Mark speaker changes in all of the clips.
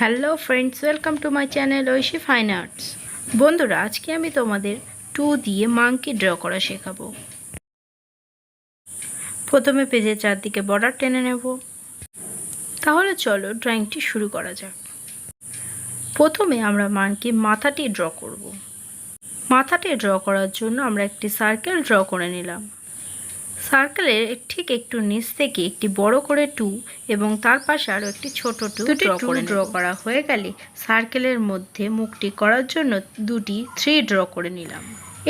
Speaker 1: Hello friends welcome to my channel Aishi fine arts বন্ধুরা, আজকে আমি তোমাদের টু দিয়ে মাংকি ড্র করা শেখাবো। প্রথমে পেজের চারদিকে বর্ডার টেনে নেব। তাহলে চলো ড্রয়িংটি শুরু করা যাক। প্রথমে আমরা মানকি মাথাটি ড্র করব। মাথাটি ড্র করার জন্য আমরা একটি সার্কেল ড্র করে নিলাম। সার্কেলের ঠিক একটু নিচ থেকে একটি বড় করে টু এবং তার পাশে আরও একটি ছোট টু ড্র করে ড্র করা হয়ে গেলে সার্কেলের মধ্যে মুখটি করার জন্য দুটি থ্রি ড্র করে নিলাম।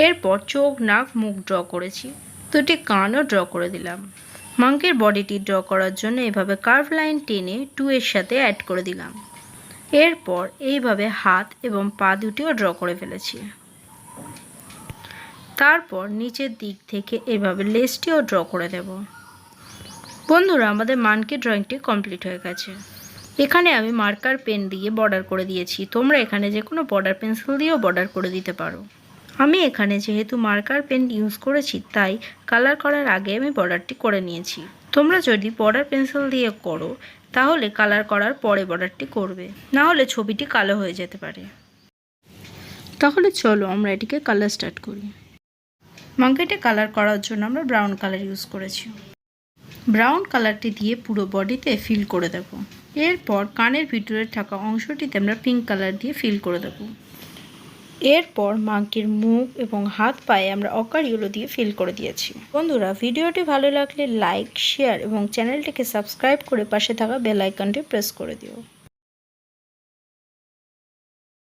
Speaker 1: এরপর চোখ নাক মুখ ড্র করেছি। দুটি কানও ড্র করে দিলাম। মাঙ্কের বডিটি ড্র করার জন্য এভাবে কার্ভ লাইন টেনে টু এর সাথে অ্যাড করে দিলাম। এরপর এইভাবে হাত এবং পা দুটিও ড্র করে ফেলেছি। তারপর নিচের দিক থেকে এভাবে লেসটিও ড্র করে দেব। বন্ধুরা, আমাদের মানকে ড্রয়িংটি কমপ্লিট হয়ে গেছে। এখানে আমি মার্কার পেন দিয়ে বর্ডার করে দিয়েছি। তোমরা এখানে যে কোনো বর্ডার পেন্সিল দিয়েও বর্ডার করে দিতে পারো। আমি এখানে যেহেতু মার্কার পেন ইউজ করেছি, তাই কালার করার আগে আমি বর্ডারটি করে নিয়েছি। তোমরা যদি বর্ডার পেন্সিল দিয়ে করো, তাহলে কালার করার পরে বর্ডারটি করবে। না হলে ছবিটি কালো হয়ে যেতে পারে। তাহলে চলো আমরা এটিকে কালার স্টার্ট করি। মাঙ্কেটে কালার করার জন্য আমরা ব্রাউন কালার ইউজ করেছি। ব্রাউন কালারটি দিয়ে পুরো বডিতে ফিল করে দেব। এরপর কানের ভিতরে থাকা অংশটিতে আমরা পিঙ্ক কালার দিয়ে ফিল করে দেব। এরপর মাঙ্কির মুখ এবং হাত পায়ে আমরা অকার ইউলো দিয়ে ফিল করে দিয়েছি। বন্ধুরা, ভিডিওটি ভালো লাগলে লাইক শেয়ার এবং চ্যানেলটিকে সাবস্ক্রাইব করে পাশে থাকা বেল আইকনটি প্রেস করে দিও।